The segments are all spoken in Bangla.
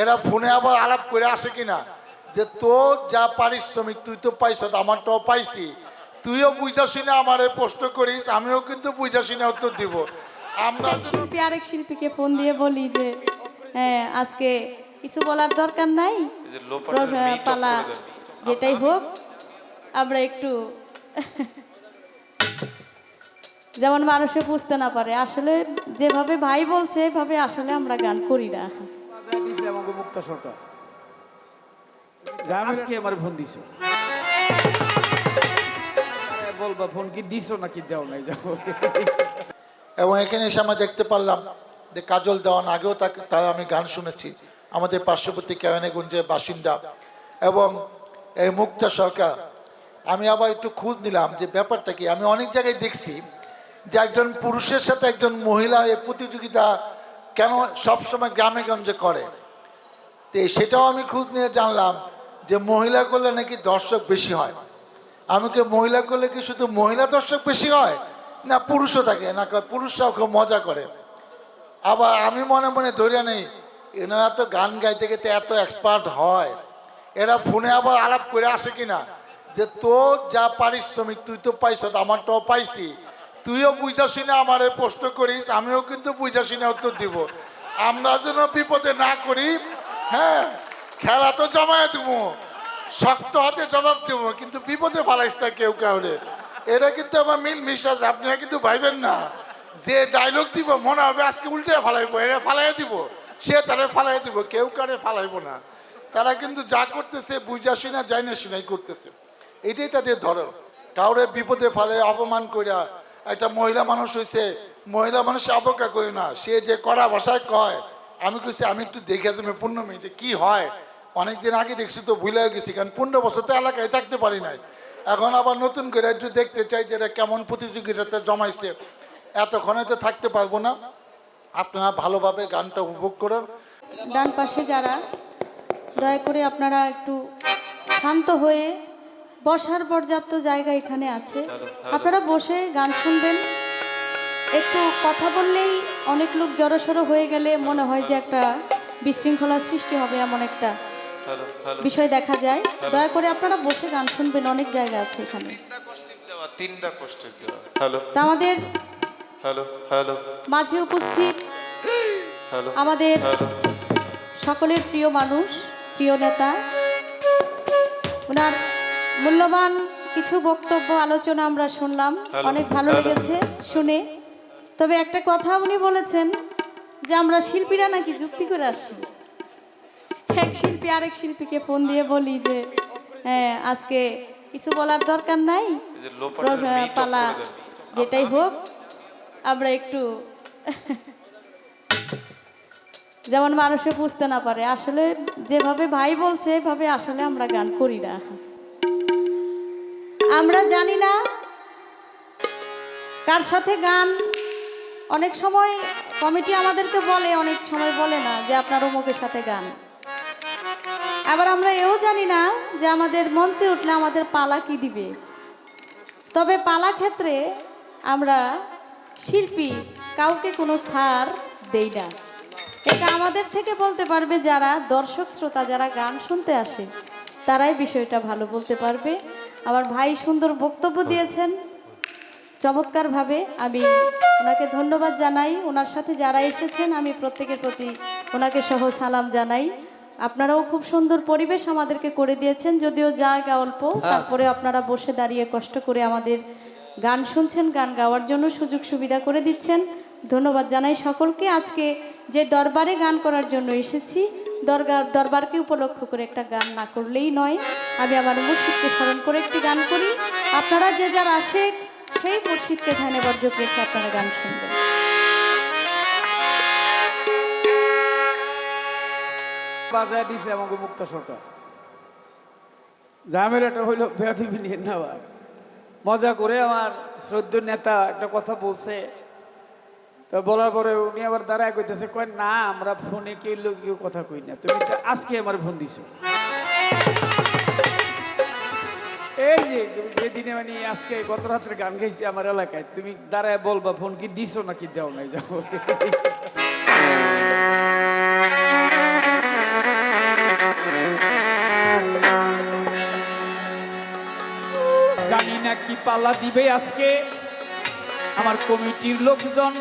এরা ফোনে আবার আলাপ করে আসে কিনা? যে তোর যা পারিশ্রমিক তুই তো পাইছ আমারটাও পাইছি। তুইও বুঝা শুনে আমার প্রশ্ন করিস আমিও কিন্তু বুঝা শুনে উত্তর দিব। আমরা শিল্পী আরেক শিল্পীকে ফোন দিয়ে বলি যে হ্যাঁ আজকে কিছু বলার দরকার নাই? পালা যেটাই হোক আমরা একটু যেমন মানুষে বুঝতে না পারে আসলে যেভাবে ভাই বলছে এভাবে আসলে আমরা গান করি না। বাজায় দিছে আমাকে মুক্তা সরকার। যা আজকে আমার ফোন দিছো। আরে বলবা ফোন কি দিছো নাকি দেও নাই যাও। এবং এখানে এসে আমরা দেখতে পারলাম যে কাজল দেওয়ান আগেও তাকে তার আমি গান শুনেছি। আমাদের পার্শ্ববর্তী কেরানীগঞ্জের বাসিন্দা এবং এই মুক্তা সরকার। আমি আবার একটু খোঁজ নিলাম যে ব্যাপারটা কি। আমি অনেক জায়গায় দেখছি যে একজন পুরুষের সাথে একজন মহিলা এই প্রতিযোগিতা কেন সবসময় গ্রামে গঞ্জে করে। তো সেটাও আমি খোঁজ নিয়ে জানলাম যে মহিলা করলে নাকি দর্শক বেশি হয়। আমি কি মহিলা করলে কি শুধু মহিলা দর্শক বেশি হয়, না পুরুষও থাকে? না পুরুষরাও খুব মজা করে। আবার আমি মনে মনে ধরে নেই, এনারা তো গান গাইতে গেতে এত এক্সপার্ট হয়। এরা ফোনে আবার আলাপ করে আসে কিনা? যে তোর যা পারিশ্রমিক, তুই তো পাইছ আমারটাও পাইছি। তুইও বুঝা শুনে আমার প্রশ্ন করিস, আমিও কিন্তু বুঝা শুনে উত্তর দিব। আমরা যেন বিপদে না করি হ্যাঁ খেলা তো জমায় দেবো। শক্ত হাতে জবাব দেবো, কিন্তু বিপদে ফালাইস না কেউ কাউরে। এটা কিন্তু আমার মিল মিশাস আপনারা কিন্তু ভাইবেন না। যে ডায়লগ দিব, মনে হবে আজকে উল্টে ফালাইবো, এরা ফালাই দিব, সে তারা ফালাই দিব, কেউ কারে ফালাইবো না। তারা কিন্তু যা করতেছে, বুঝা শুনা যায় না শুনাই করতেছে। এটাই তাদের ধরন। কাউরে বিপদে ফালে, অপমান করিয়া একটা মহিলা মানুষ হয়েছে মহিলা মানুষ অবজ্ঞা করি না। সে যে কড়া ভাষায় কয় আমি কইছি আমি একটু দেখে আসি পূর্ণ মিনিটে কি হয়? অনেকদিন আগে দেখছি তো ভুলে গেছি কারণ পনেরো বছর তো এলাকায় থাকতে পারি নাই। এখন আবার নতুন করে একটু দেখতে চাই যে এটা কেমন প্রতিযোগিতাতে জমাইছে। এতক্ষণে তো থাকতে পারব না। আপনারা ভালোভাবে গানটা উপভোগ করুন। ডান পাশে যারা দয়া করে আপনারা একটু শান্ত হয়ে বসার পর্যাপ্ত জায়গা এখানে আছে। আপনারা বসে গান শুনবেন। একটু কথা বললেই অনেক লোক জড়সড়ো হয়ে গেলে মনে হয় যে একটা বিশৃঙ্খলার সৃষ্টি হবে এমন একটা বিষয় দেখা যায়। দয়া করে আপনারা বসে গান শুনবেন অনেক জায়গা আছে এখানে। তিনটা দেওয়া হ্যালো। আমাদের হ্যালো হ্যালো। মাঝে উপস্থিত আমাদের সকলের প্রিয় মানুষ প্রিয় নেতা। ওনার মূল্যবান কিছু বক্তব্য আলোচনা আমরা শুনলাম। অনেক ভালো লেগেছে শুনে। তবে একটা কথা উনি বলেছেন যে আমরা শিল্পীরা নাকি যুক্তি করে আসছি এক শিল্পী আরেক শিল্পীকে ফোন দিয়ে বলি যে হ্যাঁ আজকে কিছু বলার দরকার নাই। পালা যেটাই হোক আমরা একটু যেমন মানুষে বুঝতে না পারে আসলে যেভাবে ভাই বলছে এভাবে আসলে আমরা গান করি না। আমরা জানি না কার সাথে গান অনেক সময় কমিটি আমাদেরকে বলে, অনেক সময় বলে না যে আপনার অমুকের সাথে গান। আবার আমরা এও জানি না যে আমাদের মঞ্চে উঠলে আমাদের পালা কি দিবে। তবে পালা ক্ষেত্রে আমরা শিল্পী, কাউকে কোনো ছাড় দেই না। এটা আমাদের থেকে বলতে পারবে যারা দর্শক শ্রোতা, যারা গান শুনতে আসে, তারাই বিষয়টা ভালো বলতে পারবে। আমার ভাই সুন্দর বক্তব্য দিয়েছেন। চমৎকারভাবে আমি ওনাকে ধন্যবাদ জানাই। ওনার সাথে যারা এসেছেন আমি প্রত্যেকের প্রতি ওনাকে সহ সালাম জানাই। আপনারাও খুব সুন্দর পরিবেশ আমাদেরকে করে দিয়েছেন যদিও জায়গা অল্প। তারপরে আপনারা বসে দাঁড়িয়ে কষ্ট করে আমাদের গান শুনছেন গান গাওয়ার জন্য সুযোগ সুবিধা করে দিচ্ছেন। ধন্যবাদ জানাই সকলকে। আজকে যে দরবারে গান করার জন্য এসেছি দরগার দরবারকে উপলক্ষ করে একটা গান না করলেই নয়। আমি আমার মুর্শিদকে স্মরণ করে একটি গান করি। আপনারা যে যার আসে সেই মুর্শিদকে ধ্যানে বর্জক রেখে আপনারা গান শুনবেন। বাজায় দিছে আমাকে মুক্তা সরকার। ঝামেলাটা হইল বেয়াদিবি নিয়ে নেওয়া মজা করে আমার শ্রদ্ধ নেতা একটা কথা বলছে। তো বলার পরে উনি আবার দাঁড়ায় কইতেছে, কয় না, আমরা ফোনে কেউ কেউ কথা কই না। তুমি আজকে আমার ফোন দিছো। এই যে, যেদিনে মানে আজকে গত রাত্রে গান গাইছি আমার এলাকায়, তুমি দাঁড়ায় বলবা, ফোন কি দিছো নাকি দেও নাই? যাব জানি না কি পাল্লা দিবে আজকে আমার কমিটির লোকজন।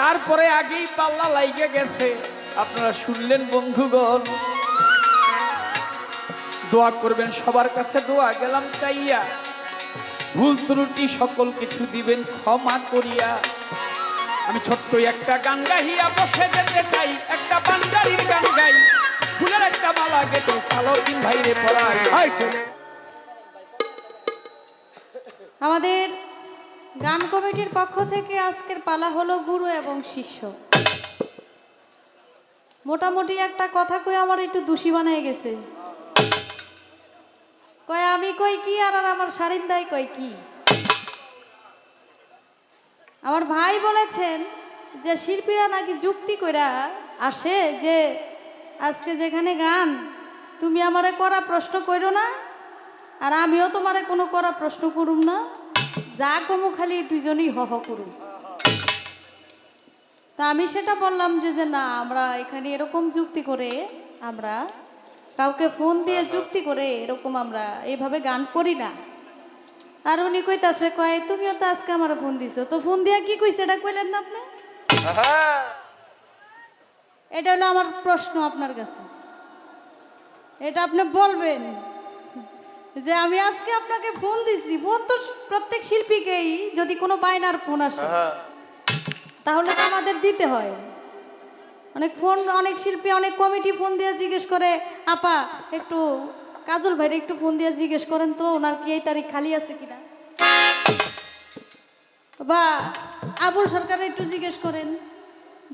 তারপরে আগেই পাল্লা লাইগে গেছে। আপনারা শুনলেন বন্ধুগণ দোয়া করবেন, সবার কাছে দোয়া গেলাম চাইয়া। ভুল ত্রুটি সকল কিছু দিবেন, ক্ষমা করিয়া। আমি ছোট্ট একটা গান গাইয়া বসে যেতে চাই, একটা বান্দারির গান গাই। ফুলের একটা মালা গেতে সালাউদ্দিন ভাইরে পড়াই আমাদের গান কমিটির পক্ষ থেকে আজকের পালা হলো গুরু এবং শিষ্য। মোটামুটি একটা কথা কই আমার একটু দোষী বানায় গেছে। কয়, আমি কই কি আর আর আমার সারিন্দাই কই কি? আমার ভাই বলেছেন যে শিল্পীরা নাকি যুক্তি কইরা আসে যে, আজকে যেখানে গান, তুমি আমারে করা প্রশ্ন কইরো না, আর আমিও তোমারে কোনো করা প্রশ্ন করুম না। যা কমু খালি দুজনই হহ করুম। তা আমি সেটা বললাম যে যে না, আমরা এখানে এরকম যুক্তি করে আমরা কাউকে ফোন দিয়ে যুক্তি করে এরকম আমরা এইভাবে গান করি না। আর উনি কইতাছে কয় তুমিও তো আজকে আমার ফোন দিছো। তো ফোন দিয়া কি কইছে এটা কইলেন না আপনি? এটা হলো আমার প্রশ্ন আপনার কাছে। এটা আপনি বলবেন যে আমি আজকে আপনাকে ফোন দিছি। ফোন তো প্রত্যেক শিল্পীকেই যদি কোনো বায়নার ফোন আসে তাহলে তো আমাদের দিতে হয়। অনেক ফোন, অনেক শিল্পী, অনেক কমিটি ফোন দিয়ে জিজ্ঞেস করে, আপা, একটু কাজল ভাইরে একটু ফোন দিয়ে জিজ্ঞেস করেন তো, ওনার কি এই তারিখ খালি আছে কিনা? বা আবুল সরকার একটু জিজ্ঞেস করেন,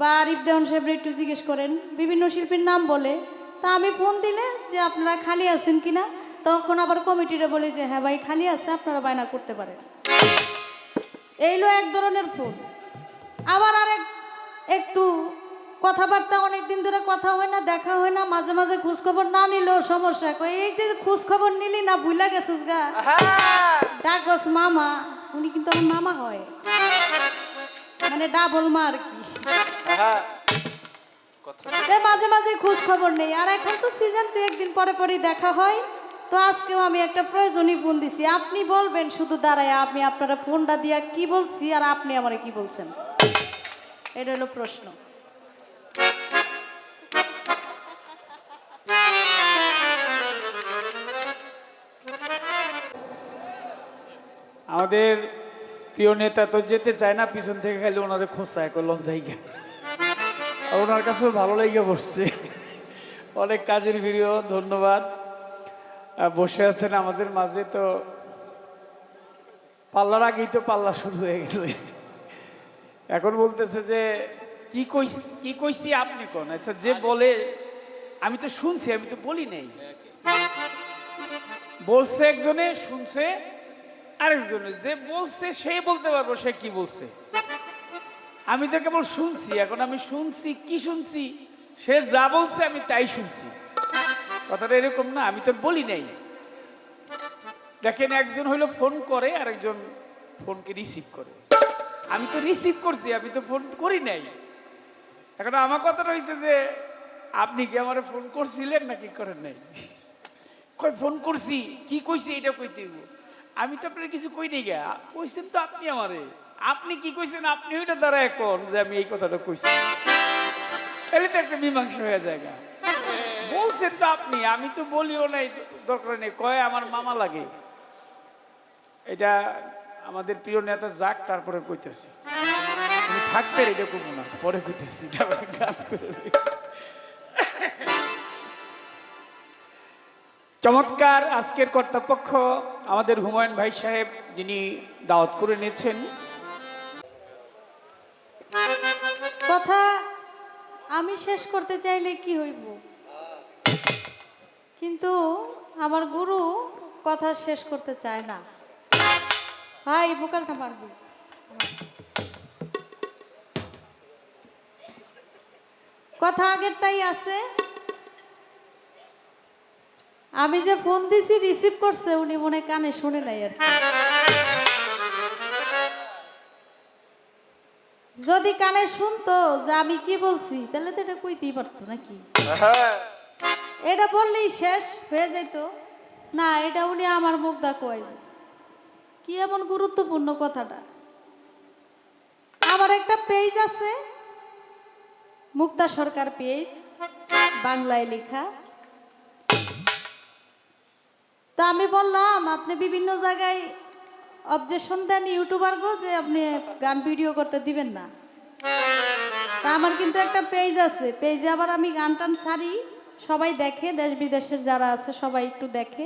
বা আরিফ দেওয়ান সাহেবের একটু জিজ্ঞেস করেন, বিভিন্ন শিল্পীর নাম বলে। তা আমি ফোন দিলে যে আপনারা খালি আছেন কিনা, তখন আবার কমিটিরে বলি যে হ্যাঁ ভাই, খালি আছে, আপনারা বায়না করতে পারেন। এইলো এক ধরনের ফোন। আবার আরেক, একটু কথাবার্তা অনেকদিন ধরে কথা হয় না দেখা হয় না মাঝে মাঝে খোঁজ খবর না নিলেও সমস্যা। কই এই যে খোঁজ খবর নিলি না ভুলে গেছিস গা? ডাকস মামা। উনি কিন্তু আমার মামা হয়। মানে ডাবল মা আর কি মাঝে মাঝে খোঁজ খবর নেই। আর এখন তো সিজন দু একদিন পরে পরেই দেখা হয়। তো আজকেও আমি একটা প্রয়োজনীয় ফোন দিছি। আপনি বলবেন শুধু দাঁড়ায় আমি আপনারা ফোনটা দিয়া কি বলছি আর আপনি আমারে কি বলছেন? এটা হলো প্রশ্ন। আমাদের প্রিয় নেতা তো যেতে চায় না, পিছন থেকে খালি ওনারে খোঁচায় করলাম জায়গা আর ওনার কাছেও ভালো লেগে বসছে। অনেক কাজের ভিডিও, ধন্যবাদ। বসে আছেন আমাদের মাঝে তো পাল্লার আগেই তো পাল্লা শুরু হয়ে গেছে। এখন বলতেছে যে, কি কই কি কইছি আপনি কোন? আচ্ছা যে বলে, আমি তো শুনছি, আমি তো বলি নাই। বলছে একজনে, শুনছে আরেকজনে, যে বলছে সে বলতে পারব, সে কি বলছে? আমি তো কেবল শুনছি, এখন আমি শুনছি, কি শুনছি? সে যা বলছে আমি তাই শুনছি। কথাটা এরকম না, আমি তো বলি নাই। দেখেন, একজন হইল ফোন করে আর একজন ফোনকে রিসিভ করে। আমি তো রিসিভ করছি, আমি তো ফোন করি নাই। এখন আমার কথা রয়েছে যে, আপনি কি আমার ফোন করছিলেন নাকি করেন নাই? কই, ফোন করছি, কি কইছি, এটা কইতে। আমি তো আপনার কিছু কই নাই গা। কইছেন তো আপনি আমারে। আপনি কি কইছেন? আপনি ওইটা দ্বারা এখন যে আমি এই কথাটা কইছি? তাহলে তো একটা মীমাংসা হয়ে যায়। বলছেন তো আপনি, আমি তো বলিও নাই, দরকার নেই। কয়, আমার মামা লাগে। এটা আমাদের প্রিয় নেতা যাক, তারপরে কইতেছি। থাকতে এটা করব না, পরে কইতেছি। গান করে চমৎকার আজকের কর্তাপক্ষ আমাদের হুমায়ুন ভাই সাহেব, যিনি দাওয়াত করে নিয়েছেন। কথা আমি শেষ করতে চাইলে কি হইব? কিন্তু আমার গুরু কথা শেষ করতে চায় না। ভাই বোকালটা মারবি। কথা আগেরটাই আছে। আমি যে ফোন দিছি রিসিভ করছে, উনি মনে কানে শুনে নাই আর যদি কানে শুনতো যে আমি কি বলছি, তাহলে তো এটা কইতেই পারতো নাকি? এটা বললেই শেষ, হয়ে যেত না, এটা উনি আমার মুখ দা কয়। কি এমন গুরুত্বপূর্ণ কথাটা? আমার একটা পেজ আছে, মুক্তা সরকার পেজ বাংলায় লেখা। তা আমি বললাম, আপনি বিভিন্ন জায়গায় অবজেকশন দেন ইউটিউবার গো যে আপনি গান ভিডিও করতে দিবেন না। তা আমার কিন্তু একটা পেজ আছে পেজে আবার আমি গান টান ছাড়ি, সবাই দেখে, দেশ বিদেশের যারা আছে সবাই একটু দেখে।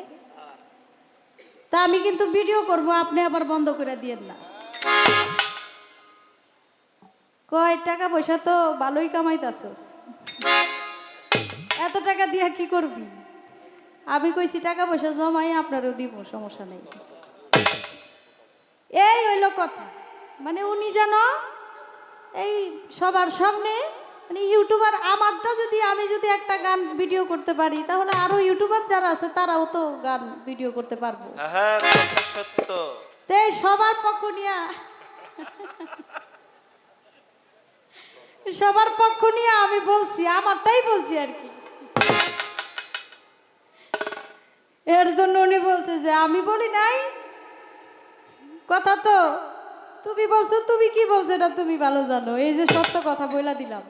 তা আমি কিন্তু ভিডিও করব, আপনি আবার বন্ধ করে দিয়েন না। কয়, টাকা পয়সা তো ভালোই কামাইতাছস। এত টাকা দিয়া কি করবি? আমি কইছি টাকা পয়সা জমাই আপনারও দিব সমস্যা নেই। এই হইল কথা। মানে উনি যেন এই সবার সামনে মানে ইউটিউবার আমারটা যদি আমি যদি একটা গান ভিডিও করতে পারি তাহলে আরও ইউটিউবার যারা আছে তারাও তো গান ভিডিও করতে পারব। সত্য। তো সবার পক্ষ নিয়ে। সবার পক্ষ নিয়ে আমি বলছি আমারটাই বলছি আর কি। এর জন্য উনি বলছে যে, আমি বলি নাই? কথা তো, তুমি বলছো, তুমি কি বলছো এটা তুমি ভালো জানো। এই যে সত্য কথা বইলা দিলাম।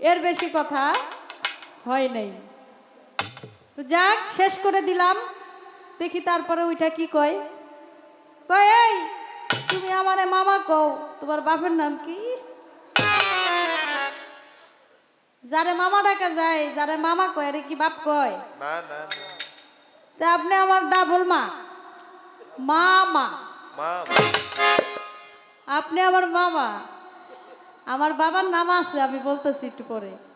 এর বেশি কথা হয় নাই। তো যাক, শেষ করে দিলাম। দেখি তারপরে ওইটা কি কয়? কয়, এই, তুমি আমারে মামা কও, তোমার বাপের নাম কি? যারে মামা ডাকা যায় যারে মামা কয় আরে কি বাপ কয়? না না না। তা আপনি আমার ডাবল মা। মামা। মামা। আপনি আমার মামা। আমার বাবার নাম আছে আমি বলতেছি একটু পরে।